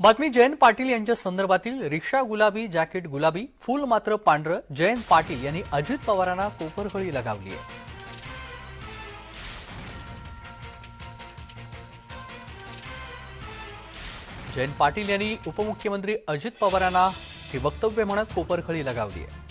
बातमी जयंत पाटील यांच्या संदर्भातील रिक्षा गुलाबी जॅकेट गुलाबी फुल मात्र पांढरं. जयंत पाटील यांनी अजित पवारांना कोपरहळी लगावली आहे. जयंत पाटील यांनी उपमुख्यमंत्री अजित पवारांना हे वक्तव्य म्हणत कोपरखळी लगावली आहे.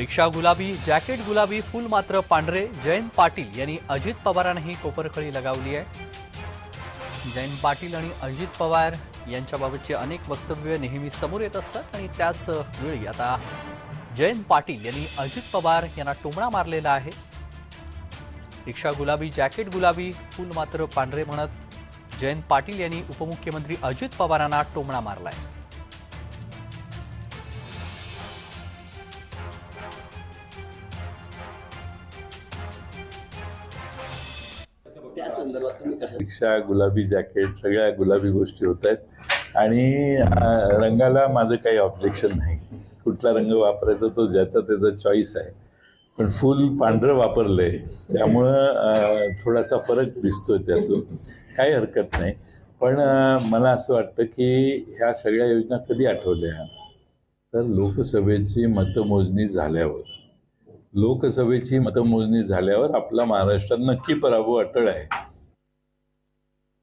रिक्षा गुलाबी जॅकेट गुलाबी फुल मात्र पांढरे. जयंत पाटील यांनी अजित पवारांनाही कोपरखळी लगावली आहे. जयंत पाटील आणि अजित पवार यांच्याबाबतचे अनेक वक्तव्य नेहमी समोर येत असतात आणि त्याच वेळी आता जयंत पाटील यांनी अजित पवार यांना टोमणा मारलेला आहे. रिक्षा गुलाबी जॅकेट गुलाबी फुल मात्र पांढरे म्हणत जयंत पाटील यांनी उपमुख्यमंत्री अजित पवारांना टोमणा मारला आहे त्या संदर्भात तुम्ही कसं रिक्षा गुलाबी जॅकेट सगळ्या गुलाबी गोष्टी होत आहेत. आणि रंगाला माझं काही ऑब्जेक्शन नाही. कुठला रंग वापरायचा तो ज्याचा त्याचा चॉईस आहे. पण फुल पांढरं वापरलंय. त्यामुळं थोडासा फरक दिसतोय त्यातून. काही हरकत नाही. पण मला असं वाटतं की ह्या सगळ्या योजना कधी आठवल्या? तर लोकसभेची मतमोजणी झाल्यावर. लोकसभेची मतमोजणी झाल्यावर आपला महाराष्ट्रात नक्की पराभव अटळ आहे.